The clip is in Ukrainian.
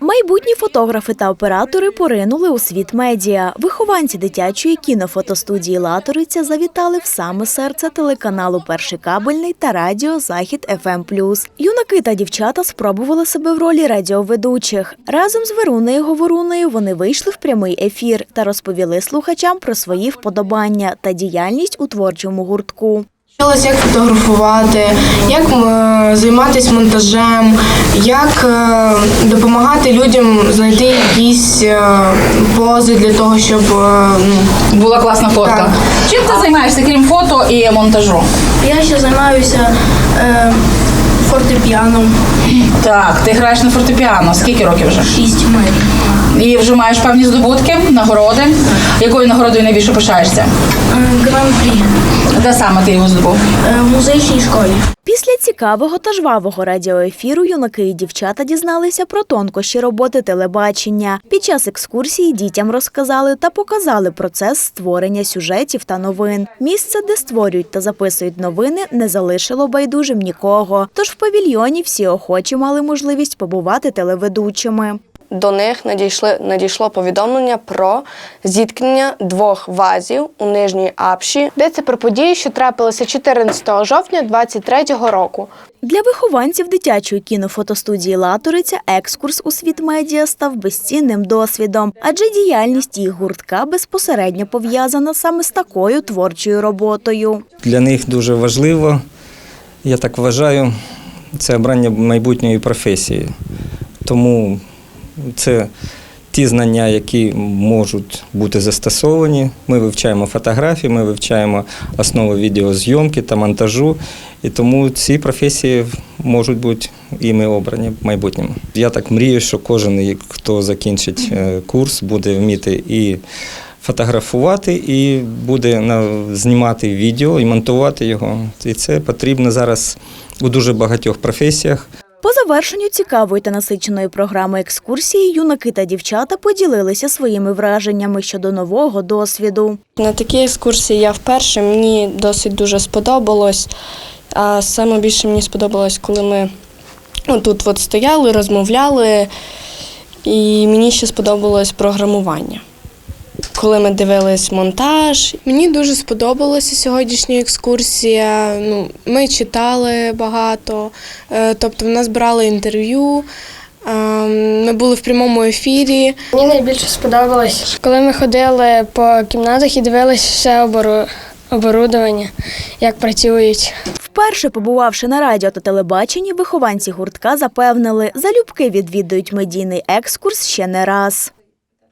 Майбутні фотографи та оператори поринули у світ медіа. Вихованці дитячої кінофотостудії Латориця завітали в саме серце телеканалу Перший кабельний та радіо Захід ФМ+. Юнаки та дівчата спробували себе в ролі радіоведучих. Разом з Веруною Говоруною вони вийшли в прямий ефір та розповіли слухачам про свої вподобання та діяльність у творчому гуртку. Вчилася, як фотографувати, як займатися монтажем, як е, допомагати людям знайти якісь е, пози для того, щоб е, ну, Була класна фотка. Так. Чим ти займаєшся, крім фото і монтажу? Я ще займаюся е, фортепіаном Так, ти граєш на фортепіано. Скільки років вже? Шість майже. І вже маєш певні здобутки, нагороди. Якою нагородою найбільше пишаєшся? Е, Гран-прі Де саме ти його здобув? е, в музичній школі. Після цікавого та жвавого радіоефіру юнаки і дівчата дізналися про тонкощі роботи телебачення. Під час екскурсії дітям розказали та показали процес створення сюжетів та новин. Місце, де створюють та записують новини, не залишило байдужим нікого. Тож в павільйоні всі охочі мали можливість побувати телеведучими. До них надійшли надійшло повідомлення про зіткнення двох вазів у нижній апші. Йдеться про події, що трапилися 14 жовтня 23-го року. Для вихованців дитячої кінофотостудії Латориця екскурс у світ медіа став безцінним досвідом, адже діяльність їх гуртка безпосередньо пов'язана саме з такою творчою роботою. Для них дуже важливо, я так вважаю, це обрання майбутньої професії. Тому це ті знання, які можуть бути застосовані. Ми вивчаємо фотографії, ми вивчаємо основи відеозйомки та монтажу. І тому ці професії можуть бути іми обрані в майбутньому. Я так мрію, що кожен, хто закінчить е, курс, буде вміти і фотографувати, і буде знімати відео і монтувати його. І це потрібно зараз у дуже багатьох професіях. По завершенню цікавої та насиченої програми екскурсії юнаки та дівчата поділилися своїми враженнями щодо нового досвіду. На такій екскурсії я вперше мені досить дуже сподобалось. А саме більше мені сподобалось, коли ми тут от стояли, розмовляли, і мені ще сподобалось програмування. Коли ми дивились монтаж, Мені дуже сподобалася сьогоднішня екскурсія. Ну, ми читали багато, е, тобто в нас брали інтерв'ю. е, Ми були в прямому ефірі. Мені найбільше сподобалось, коли ми ходили по кімнатах і дивилися все обору... оборудовання, як працюють. Вперше побувавши на радіо та телебаченні, вихованці гуртка запевнили, залюбки відвідують медійний екскурс ще не раз.